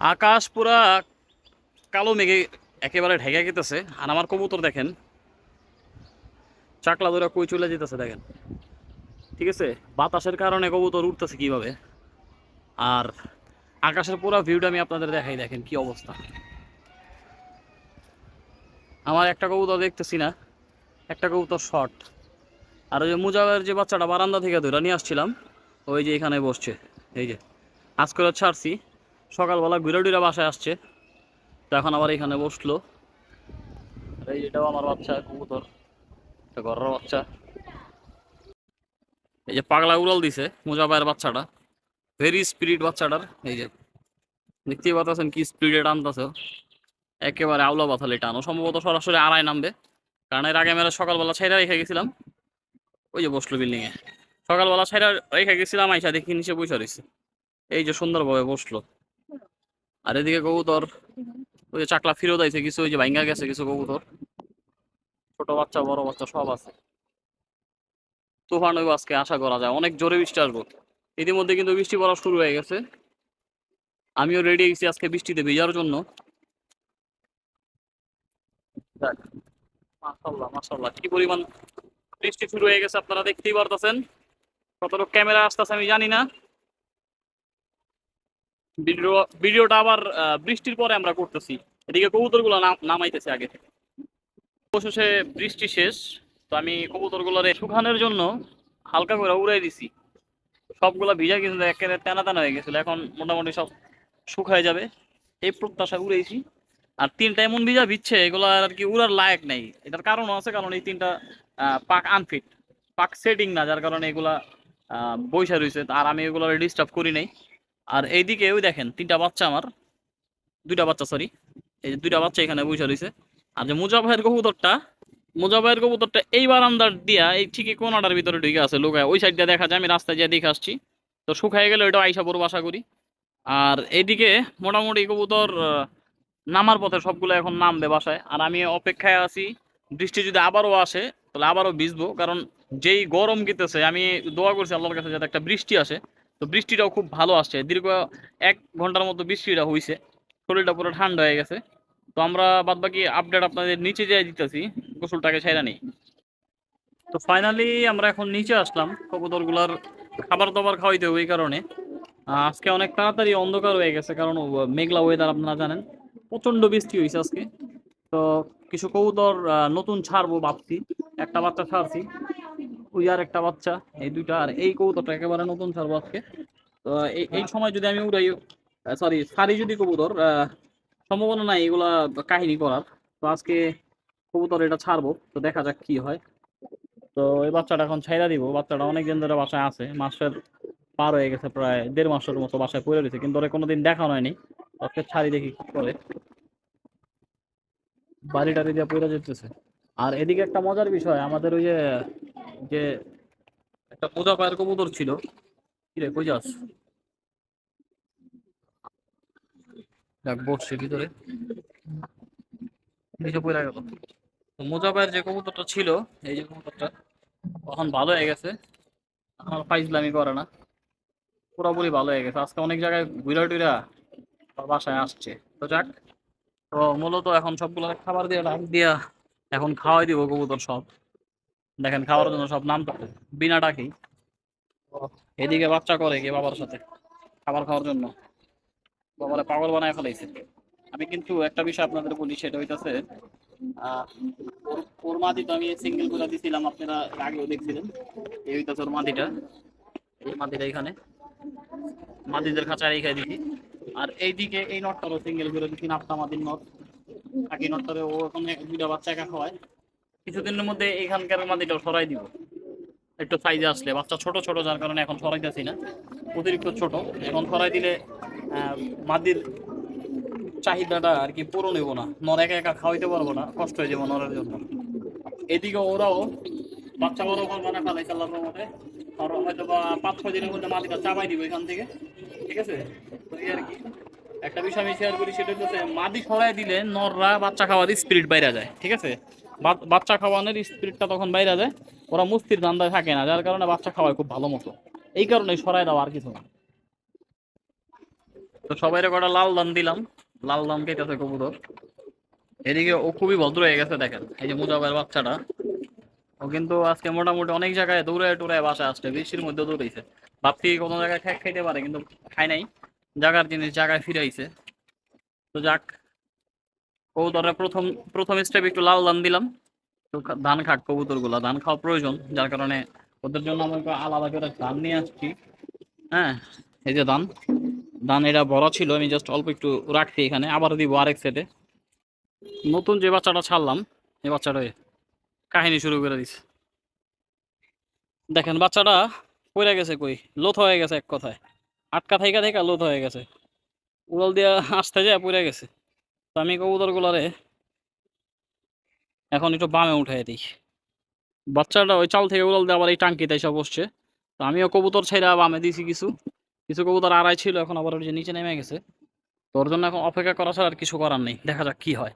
আকাশ পুরা কালো মেঘে একেবারে ঢেকে গেতেছে। আর আমার কবুতর দেখেন, চাকলা ধরে কই চলে যেতেছে দেখেন। ঠিক আছে? বাতাসের কারণে কবুতর উঠতেছে কীভাবে? আর আকাশের পুরো ভিউটা আমি আপনাদের দেখাই, দেখেন কি অবস্থা। আমার একটা কবুতর দেখতেছি না, একটা কবুতর শর্ট আর ওই যে মুজাবের যে বাচ্চাটা বারান্দা থেকে ধরে নিয়ে আসছিলাম, ওই যে এখানে বসছে, এই যে। আজ করে ছাড়ছি। সকালবেলা ঘুরে টুরে বাসায় আসছে। তো এখন আবার এখানে বসল। এই এটাও আমার বাচ্চা, কবুতর। একটা ঘরের বাচ্চা। এই যে পাগলা উড়াল দিছে মুজাবাইয়ের বাচ্চাটা। ভেরি স্পিরিট বাচ্চাটার। এই যে দেখতেই পাচ্ছেন কি স্পিডে টানতেছে। একেবারে আউলা বাথালে টানো। সম্ভবত সরাসরি আড়াই নামবে। কারণ এর আগে মেলা সকালবেলা ছাইরা রেখে গেছিলাম। ওই যে বসল বিল্ডিংয়ে সকালবেলা ছাইরা রেখে গেছিলাম, আইসা দেখি নিচে বসে রয়েছে। এই যে সুন্দরভাবে বসল। আর এদিকে কবুতর ওই যে চাকলা ফিরত আইছে কিছু ওই যে ভাঙ্গা গেছে কিছু কবুতর। ছোট বাচ্চা বড় বাচ্চা সব আছে। তুফান হইব আজকে আশা করা যায়। অনেক জোরে বৃষ্টি আসব। ইতিমধ্যে কিন্তু বৃষ্টি পড়া শুরু হয়ে গেছে। আমিও রেডি গেছি আজকে বৃষ্টিতে ভেজার জন্য। যাক, মাশাআল্লাহ মাশাআল্লাহ। কি পরিমাণ বৃষ্টি শুরু হয়ে গেছে আপনারা দেখতেই পারতেছেন। কতটুকু ক্যামেরা আসতেছে আমি জানি না। ভিডিও, ভিডিওটা আবার বৃষ্টির পরে আমরা করতেছি। এদিকে কবুতরগুলো নাম- নামাইতেছে আগে অবশেষে বৃষ্টি শেষ, তো আমি কবুতরগুলোর শুকানোর জন্য হালকা করে উড়াই দিছি। সবগুলা ভিজা কিন্তু একেবারে টানা টানা হয়ে গেছিল। এখন মোটামুটি সব শুকায় যাবে। এই প্রত্যাশা উড়াইছি। আর তিনটা এমন ভিজা ভিজছে এগুলো আর কি উড়ার লায়ক নাই। এটার কারণও আছে, কারণ এই তিনটা পাক আনফিট পাক সেটিং না, যার কারণে এগুলা বইসা রয়েছে আর আমি এগুলো ডিস্টার্ব করি নাই। আর এইদিকে ওই দেখেন, তিনটা বাচ্চা আমার। দুইটা বাচ্চা সরি এই যে দুইটা বাচ্চা এখানে বসে রয়েছে। আর যে মুজাফাহের কবুতরটা মুজাফাহের কবুতরটা এই বারান্দার দিয়া, এই ঠিকই কোনাটার ভিতরে ঢুকে আছে লোকায়। ওই সাইড দিয়ে দেখা যায়, আমি রাস্তায় গিয়ে দেখে আসছি। তো শুকায় গেলে ওইটা আইসা পড়ব আশা করি। আর এইদিকে মোটামুটি কবুতর নামার পথে সবগুলো এখন নামবে বাসায়। আর আমি অপেক্ষায় আছি, বৃষ্টি যদি আবারও আসে, তাহলে আবারও ভিজবো। কারণ যেই গরম গিতেছে, আমি দোয়া করছি আল্লাহর কাছে যাতে একটা বৃষ্টি আসে। তো বৃষ্টিটাও খুব ভালো আসছে। দীর্ঘ এক ঘণ্টার মতো বৃষ্টিটা হয়েছে শরীরটা পুরো ঠান্ডা হয়ে গেছে। তো আমরা বাদ বাকি আপডেট আপনাদের নিচে যাই দিতেছি। গোসলটাকে ছাইরা নেই। তো ফাইনালি আমরা এখন নিচে আসলাম। কবুতরগুলার খাবার দাবার খাওয়াইতে হবে এই কারণে। আজকে অনেক তাড়াতাড়ি অন্ধকার হয়ে গেছে কারণ মেঘলা ওয়েদার আপনারা জানেন। প্রচণ্ড বৃষ্টি হয়েছে আজকে। তো কিছু কবুতর নতুন ছাড়বো ভাবছি। একটা বাচ্চা ছাড়ছি। ওই আর একটা বাচ্চা, এই দুইটা, আর এই কবুতরটা একেবারে নতুন ছাড়বো আজকে। তো এই সময় যদি আমি উড়াই সরি সারি যদি কবুতর সম্ভাবনা নাই এগুলা কাহিনী করার। তো আজকে কবুতর এটা ছাড়বো, তো দেখা যাক কি হয়। তো এই বাচ্চাটা এখন ছাইরা দিব, বাচ্চাটা অনেক দিন ধরে বাসায় আছে, মাসের পার হয়ে গেছে প্রায় দেড় মাসের মতো বাসায় পড়ে রয়েছে, কিন্তু ওরা কোনোদিন দেখা হয়নি। আজকে ছাড়ি দেখি কি করে। বাড়ি টাড়ি দিয়ে পড়ে যেতেছে। আর এদিকে একটা মজার বিষয়, আমাদের ওই যে যে একটা মোজা পায়ের কবুতর ছিল। কিরে কই যাস? দেখ বসছে ভিতরে। নিচে পড়ে গেল। তো মোজা পায়ের যে কবুতরটা ছিল এই যে কবুতরটা তখন ভালো হয়ে গেছে। আমার ফাইজলামি করে না। পুরোপুরি ভালো হয়ে গেছে। আজকে অনেক জায়গায় ঘুরা টুরা বাসায় আসছে। তো যাক তো মূলত এখন সবগুলো খাবার দিয়ে ডাক দিয়া এখন খাওয়াই দিব কবুতর সব। দেখেন খাওয়ার জন্য সব নাম বিনা ডাকি এদিকে বাচ্চা করে কি বাবার সাথে খাবার খাওয়ার জন্য। বাবারে পাগল বানায় ফেলাইছে। আমি কিন্তু একটা বিষয় আপনাদের বলি সেটা হইতাছে ওর- মাদি তো আমি সিঙ্গেলগুলা দিছিলাম আপনারা আগেও দেখছিলেন। এই হইতাছে ওর মাদিটা এই মাদিটা এখানে। মাদিদের খাঁচায় রেখে দিছি। আর এইদিকে এই নটটারও সিঙ্গেল করে দিচ্ছি নাপটা মাদির নট। আগে নটটারে ও ওখানে দুইটা বাচ্চা একা খাওয়ায়। কিছুদিনের মধ্যে এখানকার মাদিটাও সরাই দিব। একটু সাইজে আসলে, বাচ্চা ছোট ছোট, যার কারণে এখন সরাইতেছি না। অতিরিক্ত ছোট, এখন সরাই দিলে মাদির চাহিদাটা আর কি পূরণ হইব না। নর একা একা খাওয়াইতে পারব না, কষ্ট হয়ে যাব নরের জন্য। এদিকে ওরাও বাচ্চা বড় করব না ফেলাই চাল্লার মধ্যে আর হয়তো বা পাঁচ, ছয় দিনের মধ্যে মাটিটা চাপাই দিব এখান থেকে। ঠিক আছে? এই আর কি। একটা বিষয় আমি শেয়ার করি, সেটা হচ্ছে মাদি সরাই দিলে নররা বাচ্চা খাওয়ার স্পিরিট বাইরে যায়। ঠিক আছে? বাচ্চা খাওয়ানোর স্পিরিটটা তখন বাইরে যায়, ওরা মুস্তির ধান্দায় থাকে না, যার কারণে বাচ্চা খাওয়ায় খুব ভালো মতো। এই কারণে সরাই দাও আর কিছু না। তো সবাই কটা লাল দান দিলাম, লাল দান কেটেছে কবুতর। এদিকে ও খুবই ভদ্র হয়ে গেছে, দেখেন, এই যে মুজাবের বাচ্চাটা। ও কিন্তু আজকে মোটামুটি অনেক জায়গায় দৌড়ে টুরে বাসা আসছে, বৃষ্টির মধ্যে দৌড়াইছে। ভাবছি কোনো জায়গায় খ্যাক খাইতে পারে, কিন্তু খাই নাই। জায়গার জিনিস জায়গায় ফিরাইছে। তো যাক কবুতরের প্রথম প্রথম স্টেপ একটু লাল দান দিলাম। ধান খাক কবুতরগুলা ধান খাওয়া প্রয়োজন, যার কারণে ওদের জন্য আমি আলাদা করে ধান নিয়ে আসছি। হ্যাঁ এই যে ধান। ধান এটা বড় ছিল, আমি জাস্ট অল্প একটু রাখছি এখানে। আবার দিব আরেক সেটে নতুন যে বাচ্চাটা ছাড়লাম এই বাচ্চাটা কাহিনী শুরু করে দিছে। দেখেন, বাচ্চাটা পড়ে গেছে কই? লোথ হয়ে গেছে এক কথায়। আটকা থাইকা থাইকা লোথ হয়ে গেছে। উড়াল দিয়া আসতে যায়, পড়ে গেছে। তো আমি কবুতর গুলারে এখন একটু বামে উঠাই দিই। বাচ্চাটা ওই চাল থেকে উড়াল দিয়ে আবার এই টাঙ্কিতে এসে বসছে। তো আমিও কবুতর ছেড়ে বামে দিছি কিছু। কিছু কবুতর আড়াই ছিল, এখন আবার ওই যে নিচে নেমে গেছে। তো ওর জন্য এখন অপেক্ষা করা ছাড়া আর কিছু করার নেই। দেখা যাক কি হয়।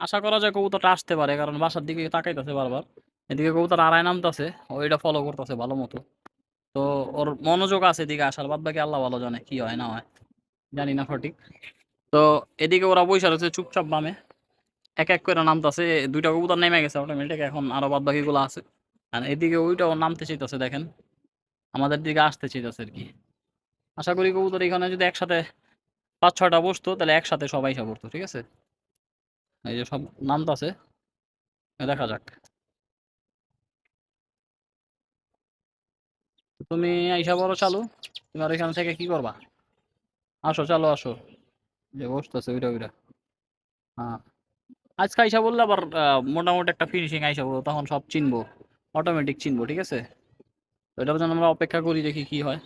আশা করা যায় কবুতরটা আসতে পারে, কারণ বাসার দিকে তাকাইতেছে বারবার। এদিকে কবুতর আড়াই নামতেছে ওইটা ফলো করতেছে ভালো মতো। তো ওর মনোযোগ আছে এদিকে আসার বাদ বাকি আল্লাহ ভালো জানে কি হয়, না হয়। জানি না সঠিক। তো এদিকে ওরা বৈশা রয়েছে চুপচাপ বামে। এক এক করে নামতেছে, দুইটা কবুতর নেমে গেছে অটোমেটিক এখন আরও বাদ বাকিগুলো আছে। আর এদিকে ওইটাও নামতে চাইতেছে, দেখেন। আমাদের দিকে আসতে চাইতেছে আর কি। আশা করি কবুতর এখানে যদি একসাথে পাঁচ ছয়টা বসতো, তাহলে একসাথে সবাই সব পড়তো, ঠিক আছে? এই যে সব নামতাছে, দেখা যাক। তুমি আইসা বড় চালু তুমি আর এখান থেকে কি করবা? আসো চালো আসো। যে বসতেছে ওইটা ওইটা হ্যাঁ। আজকে আইসা বললে আবার মোটামুটি একটা ফিনিশিং আইসা বলব তখন সব চিনবো অটোমেটিক চিনবো ঠিক আছে? তো এটার জন্য আমরা অপেক্ষা করি দেখি কি হয়।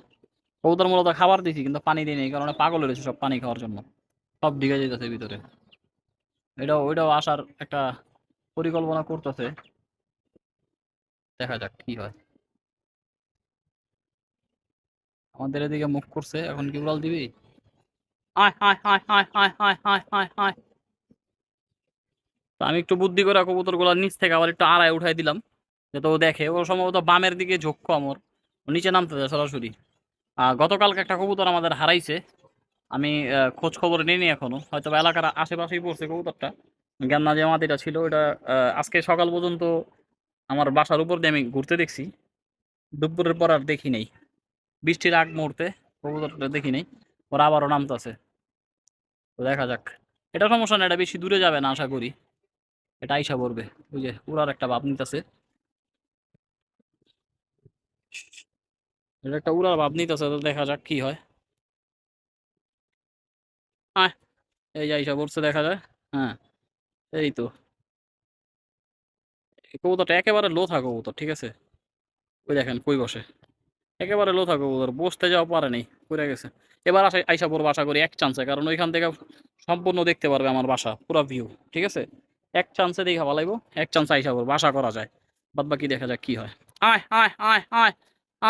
কবুতর মূলত খাবার দিছি কিন্তু পানি দিই এই কারণে পাগল হয়েছে সব পানি খাওয়ার জন্য। সব ঢিকে যেতেছে ভিতরে। এটাও ওইটাও আসার একটা পরিকল্পনা করতেছে। দেখা যাক কি হয়। আমাদের এদিকে মুখ করছে এখন কি উড়াল দিবি? তো আমি একটু বুদ্ধি করে কবুতরগুলা নিচ থেকে আবার একটু আড়ায় উঠাই দিলাম। যাতে ও দেখে, ও সম্ভবত বামের দিকে ঝোঁক্ষ আমার নিচে নামতে যায় সরাসরি। গতকালকে একটা কবুতর আমাদের হারাইছে। আমি খোঁজ খবর নিইনি এখনও। হয়তো এলাকার আশেপাশেই পড়ছে কবুতরটা। জ্ঞাননা যে মাটিটা ছিল, ওটা আজকে সকাল পর্যন্ত আমার বাসার উপর দিয়ে আমি ঘুরতে দেখছি। দুপুরের পর আর দেখি নেই। বৃষ্টির আগ মুহূর্তে কবুতরটা দেখি নাই। ওরা আবারও নামতেছে। তো দেখা যাক। এটা সমস্যা না, এটা বেশি দূরে যাবে না, আশা করি। এটা আইসা পড়বে। ওই যে উড়ার একটা ভাব নিতেছে। এটা একটা উড়ার ভাব নিতেছে, তো দেখা যাক কি হয়। আয়, এই যে আইসা পড়ছে, দেখা যায়। হ্যাঁ এই তো। কবুতরটা একেবারে লোথা কবুতর, ঠিক আছে? ওই দেখেন, কই বসে। একেবারে লো লোথা কবুতর বসতে যাওয়া পারে নেই, পড়ে গেছে। এবার আসা আইসা পড়ব, আশা করি এক চান্সে কারণ ওইখান থেকে সম্পূর্ণ দেখতে পারবে আমার বাসা, পুরো ভিউ ঠিক আছে? এক চান্সে দেখা ভালাইবো এক চান্সে আইসা পড়ব, আশা করা যায়। বাদ বাকি দেখা যাক কি হয়। আয় আয় আয় আয়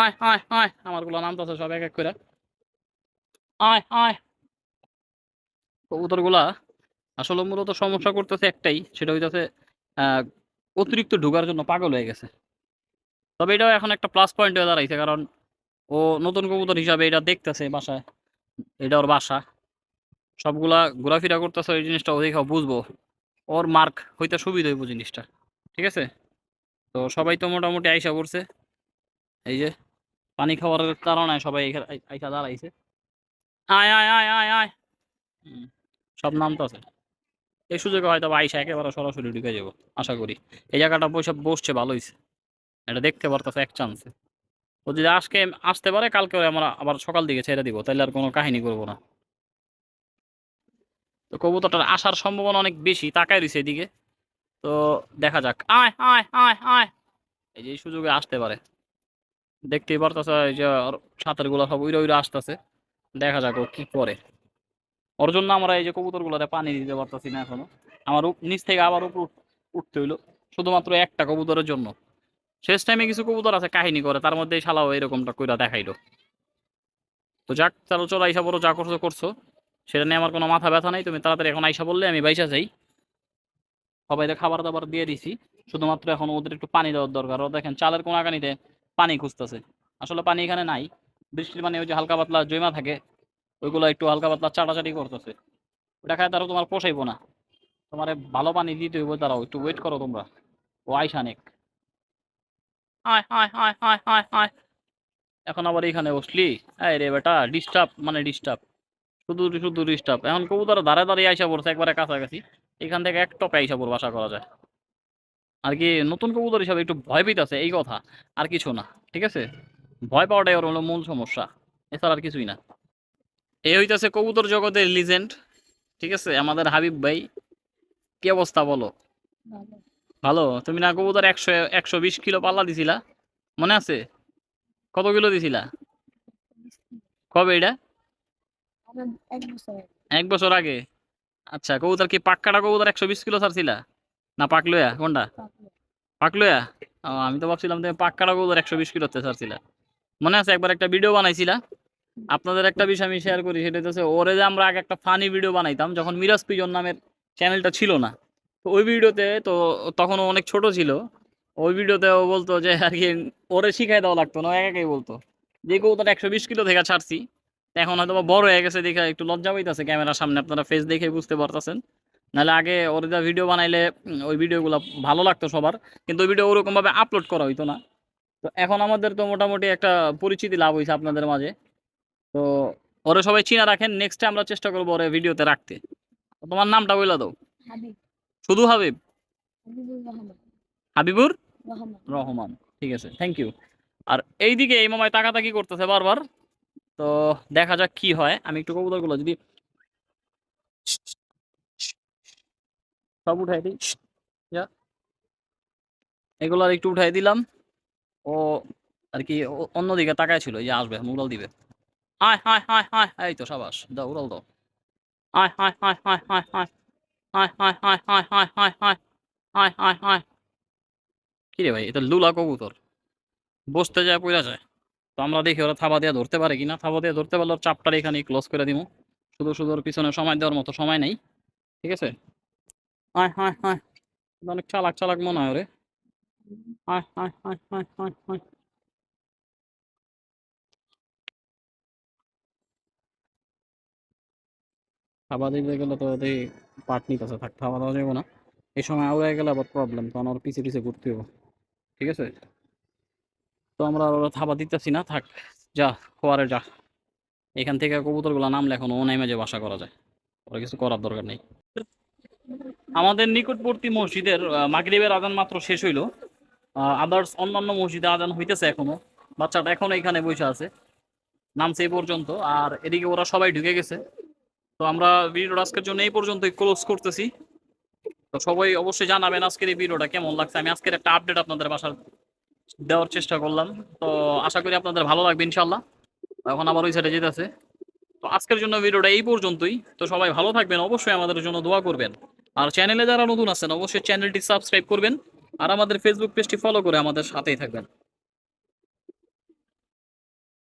আয় আয় আয়, আমারগুলো নাম তো আছে সব এক এক করে। আয় আয়। কবুতরগুলা আসলে মূলত সমস্যা করতেছে একটাই, সেটা হইতেছে অতিরিক্ত ঢোকার জন্য পাগল হয়ে গেছে। তবে এটাও এখন একটা প্লাস পয়েন্ট হয়ে দাঁড়াইছে, কারণ ও নতুন কবুতর হিসাবে এটা দেখতেছে বাসায়। এটা ওর বাসা। সবগুলা ঘোরাফেরা করতেছে ওই জিনিসটা ওদিকে বুঝব। ওর মার্ক হইতে সুবিধা হইব জিনিসটা, ঠিক আছে? তো সবাই তো মোটামুটি আইসা করছে এই যে, পানি খাওয়ার কারণে সবাই আইসা দাঁড়াইছে। আয় আয় আয় আয় আয়। সব নাম তো আছে এই সুযোগে হয়তো আইসা একেবারে সরাসরি ঢুকে যাব, আশা করি। এই জায়গাটা বসে, বসছে ভালোইছে এটা দেখতে পারতেছে এক চান্সে ও যদি আজকে আসতে পারে, কালকে আমরা আবার সকাল দিকে ছেড়ে দিব তাহলে আর কোনো কাহিনী করব না। তো কবুতরটার আসার সম্ভাবনা অনেক বেশি, তাকায় রয়েছে এদিকে। তো দেখা যাক। আয় আয় আয় আয়। এই যে সুযোগে আসতে পারে। দেখতেই পারতেছে, এই যে সাঁতারগুলা সব উইরা উইরা আসতেছে। দেখা যাক ও কি করে। ওর জন্য আমরা এই যে কবুতর গুলাতে পানি দিতে পারতেছি না এখনও। আমার নিচ থেকে আবার উপর উঠতে হইল, শুধুমাত্র একটা কবুতরের জন্য। শেষ টাইমে কিছু কবুতর আছে, কাহিনী করে। তার মধ্যে শালাও এরকমটা কইরা দেখাইলো। তো যাক চলো চলো আইসা বড় যা করছ করছ। সেটা নিয়ে আমার কোনো মাথা ব্যথা নাই। তুমি তাড়াতাড়ি এখন আইসা বললে, আমি বাইসা যাই। সবাইকে খাবার দাবার দিয়ে দিছি। শুধুমাত্র এখন ওদের একটু পানি দেওয়ার দরকার। ও দেখেন, চালের কোনাকানিতে পানি খুঁজতেছে। আসলে পানি এখানে নাই। বৃষ্টির পানি ওই যে হালকা পাতলা জমা থাকে, ওইগুলো একটু হালকা পাতলা চাটাচাটি করতেছে। ওটা খায় তারা তোমার পোষাইবো না। তোমার ভালো পানি দিতে হইব তারাও। একটু ওয়েট করো তোমরা। ও আইস অনেক আয় আয় আয় আয় আয় আয় এখন আবার এখানে বসলি? এই রে বেটা ডিস্টার্ব মানে ডিস্টার্ব শুধু শুধু ডিস্টার্ব এখন কবুতর ধারে দাঁড়িয়ে আইসা পড়ছে একবারে কাছাকাছি। এখান থেকে এক টপে আইসা পড়ব আশা করা যায়। আর কি নতুন কবুতর হিসাবে একটু ভয় পেতেছে এই কথা। আর কিছু না ঠিক আছে? ভয় পাওয়াটাই ওর হলো মূল সমস্যা। এছাড়া আর কিছুই না। এই হইতেছে কবুতর জগতের লিজেন্ড ঠিক আছে? আমাদের হাবিব ভাই কি অবস্থা বলো? ভালো। তুমি না কবুতর একশো একশো বিশ কিলো পাল্লা দিছিলা? মনে আছে? কত কিলো দিছিলা? কবে এটা? এক বছর আগে। আচ্ছা কবুতর কি পাক্কাটা কবুতর একশো বিশ কিলো ছাড়ছিলা? না পাকলোয়া? কোনটা? পাকলোয়া? ও, আমি তো ভাবছিলাম তুমি পাক্কাটা কবুতর একশো বিশ কিলোতে ছাড়ছিলা। মনে আছে একবার একটা ভিডিও বানাইছিলা? আপনাদের একটা বিষয় আমি শেয়ার করি সেটা হচ্ছে ওরে যে আমরা আগে একটা ফানি ভিডিও বানাইতাম যখন মিরাজ পিজন নামের চ্যানেলটা ছিল না ওই ভিডিওতে তো তখন অনেক ছোট ছিল। ওই ভিডিওতে ও বলতো যে, আর কি ওরে শিখাই দেওয়া লাগতো না? একাই বলতো। যে কবুতর একশো বিশ কিলো থেকে ছাড়ছি। এখন হয়তো বড় হয়ে গেছে দেখে একটু লজ্জা পাইতেছে ক্যামেরার সামনে, আপনারা ফেস দেখে বুঝতে পারতেছেন। নাহলে আগে ওর যা ভিডিও বানাইলে ওই ভিডিওগুলো ভালো লাগতো সবার। কিন্তু ওই ভিডিও ওরকমভাবে আপলোড করা হইতো না। তো এখন আমাদের তো মোটামুটি একটা পরিচিতি লাভ হয়েছে আপনাদের মাঝে। তো ওরে সবাই চিনা রাখেন নেক্সটে আমরা চেষ্টা করব ওরে ভিডিওতে রাখতে। তোমার নামটা বলে দাও। শুধু হাবিব? হাবিবুর রহমান। ঠিক আছে থ্যাংক ইউ আর এইদিকে এই মামায় তাকাতাকি করতেছে বারবার। তো দেখা যাক কি হয়। আমি একটু কবুতরগুলো যদি সব উঠাই দিই। এগুলো আর একটু উঠাই দিলাম। ও আর কি অন্যদিকে তাকায় ছিল যে আসবে মুরাল দিবে। আয় হায় হায় হায় এই তো সাবাস দাও উড়াল দাও। আয় হায় হায় হায় হায় হায় হায় হায় হায় হায় হায় হায় হায় হায় হায় হায় কিরে ভাই এটা লুলা কবুতর। বসতে যায় পইরা যায়। তো আমরা দেখি ওরা থাবা দিয়ে ধরতে পারে কিনা। থাবা দিয়ে ধরতে পারলে ওর চাপটার এখানে ক্লোজ করে দিব শুধু শুধু ওর পিছনে সময় দেওয়ার মতো সময় নেই। ঠিক আছে? হায় হায় হায়। অনেক চালাক চালাক মনে হয় রে হায় হায় হায় হায় হায় হায়। থাবা দিতে গেলে তো ওদের পাট নিতেছে, থাক থাবা দেওয়া যাবে না। এই সময় আউড়ে গেলে আবার প্রবলেম তখন ওর পিছে পিছে ঘুরতে হবে ঠিক আছে? তো আমরা ওরা থাবা দিতেছি না, থাক, যা, খোয়ারে যা। এখান থেকে কবুতরগুলো নামলে এখন ও নেমে যে বাসা করা যায়। ওরা কিছু করার দরকার নেই। আমাদের নিকটবর্তী মসজিদের মাগরিবের আজান মাত্র শেষ হইল। আদার্স অন্যান্য মসজিদে আদান হইতেছে এখনও। বাচ্চাটা এখনও এখানে বসে আছে। নামছে এই পর্যন্ত, আর এদিকে ওরা সবাই ঢুকে গেছে। তো আমরা ভিডিওটা আজকের জন্য এই পর্যন্তই ক্লোজ করতেছি। তো সবাই অবশ্যই জানাবেন আজকের এই ভিডিওটা কেমন লাগছে। আমি আজকের একটা আপডেট আপনাদের বাসার দেওয়ার চেষ্টা করলাম। তো আশা করি আপনাদের ভালো লাগবে ইনশাল্লাহ এখন আবার ওই সাইডে যেতেছে। তো আজকের জন্য ভিডিওটা এই পর্যন্তই। তো সবাই ভালো থাকবেন, অবশ্যই আমাদের জন্য দোয়া করবেন। আর চ্যানেলে যারা নতুন আছেন, অবশ্যই চ্যানেলটি সাবস্ক্রাইব করবেন। আর আমাদের ফেসবুক পেজটি ফলো করে আমাদের সাথেই থাকবেন।